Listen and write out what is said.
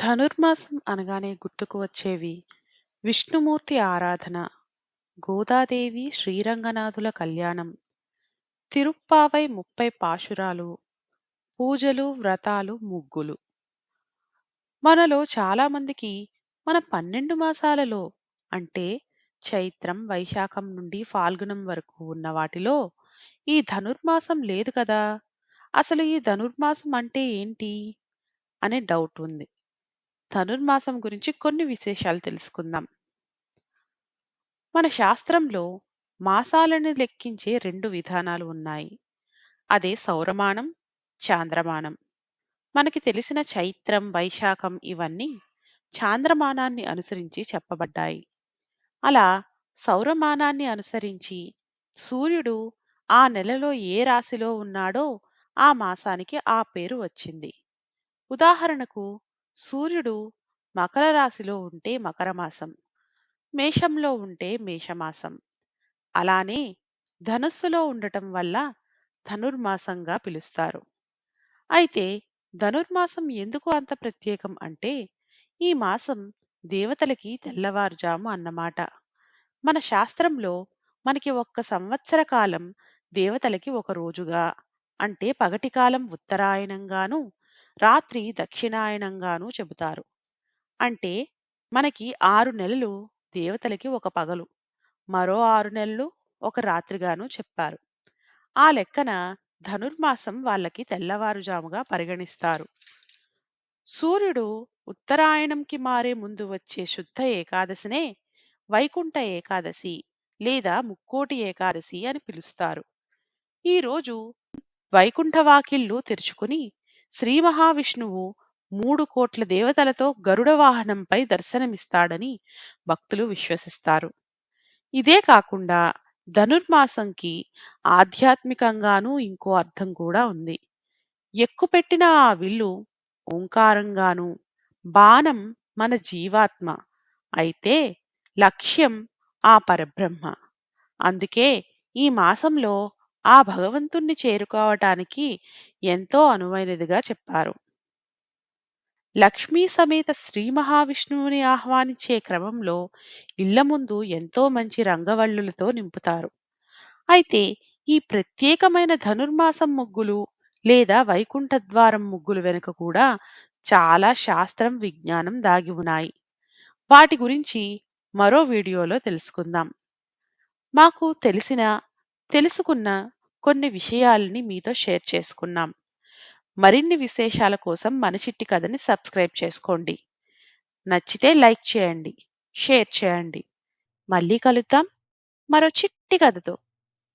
ధనుర్మాసం అనగానే గుర్తుకు వచ్చేవి విష్ణుమూర్తి ఆరాధన, గోదాదేవి శ్రీరంగనాథుల కళ్యాణం, తిరుప్పావై ముప్పై పాశురాలు, పూజలు, వ్రతాలు, ముగ్గులు. మనలో చాలామందికి మన పన్నెండు మాసాలలో అంటే చైత్రం, వైశాఖం నుండి ఫాల్గుణం వరకు ఉన్న వాటిలో ఈ ధనుర్మాసం లేదు కదా! అసలు ఈ ధనుర్మాసం అంటే ఏంటి? అనే డౌట్ ఉంది. ధనుర్మాసం గురించి కొన్ని విశేషాలు తెలుసుకుందాం. మన శాస్త్రంలో మాసాలను లెక్కించే రెండు విధానాలు ఉన్నాయి. అదే సౌరమానం, చాంద్రమానం. మనకి తెలిసిన చైత్రం, వైశాఖం ఇవన్నీ చాంద్రమానాన్ని అనుసరించి చెప్పబడ్డాయి. అలా సౌరమానాన్ని అనుసరించి సూర్యుడు ఆ నెలలో ఏ రాశిలో ఉన్నాడో ఆ మాసానికి ఆ పేరు వచ్చింది. ఉదాహరణకు సూర్యుడు మకర రాశిలో ఉంటే మకరమాసం, మేషంలో ఉంటే మేషమాసం. అలానే ధనుస్సులో ఉండటం వల్ల ధనుర్మాసంగా పిలుస్తారు. అయితే ధనుర్మాసం ఎందుకు అంత ప్రత్యేకం అంటే ఈ మాసం దేవతలకి తెల్లవారుజాము అన్నమాట. మన శాస్త్రంలో మనకి ఒక్క సంవత్సర కాలం దేవతలకి ఒక రోజుగా అంటే పగటి కాలం ఉత్తరాయణంగాను, రాత్రి దక్షిణాయనంగాను చెబుతారు. అంటే మనకి ఆరు నెలలు దేవతలకి ఒక పగలు, మరో ఆరు నెలలు ఒక రాత్రిగాను చెప్పారు. ఆ లెక్కన ధనుర్మాసం వాళ్ళకి తెల్లవారుజాముగా పరిగణిస్తారు. సూర్యుడు ఉత్తరాయణంకి మారే ముందు వచ్చే శుద్ధ ఏకాదశినే వైకుంఠ ఏకాదశి లేదా ముక్కోటి ఏకాదశి అని పిలుస్తారు. ఈరోజు వైకుంఠవాకిళ్ళు తెరుచుకుని శ్రీ మహావిష్ణువు మూడు కోట్ల దేవతలతో గరుడ వాహనంపై దర్శనమిస్తాడని భక్తులు విశ్వసిస్తారు. ఇదే కాకుండా ధనుర్మాసంకి ఆధ్యాత్మికంగానూ ఇంకో అర్థం కూడా ఉంది. ఎక్కుపెట్టిన ఆ విల్లు ఓంకారంగాను, బాణం మన జీవాత్మ అయితే లక్ష్యం ఆ పరబ్రహ్మ. అందుకే ఈ మాసంలో ఆ భగవంతుణ్ణి చేరుకోవటానికి ఎంతో అనువైనదిగా చెప్పారు. లక్ష్మీ సమేత శ్రీ మహావిష్ణువుని ఆహ్వానించే క్రమంలో ఇళ్ళ ముందు ఎంతో మంచి రంగవల్లులతో నింపుతారు. అయితే ఈ ప్రత్యేకమైన ధనుర్మాసం ముగ్గులు లేదా వైకుంఠ ద్వారం ముగ్గులు వెనుక కూడా చాలా శాస్త్రం, విజ్ఞానం దాగి ఉన్నాయి. వాటి గురించి మరో వీడియోలో తెలుసుకుందాం. మాకు తెలిసిన, తెలుసుకున్న కొన్ని విషయాల్ని మీతో షేర్ చేసుకున్నాం. మరిన్ని విశేషాల కోసం మన చిట్టి కథని సబ్స్క్రైబ్ చేసుకోండి. నచ్చితే లైక్ చేయండి, షేర్ చేయండి. మళ్ళీ కలుద్దాం మరో చిట్టి కథతో.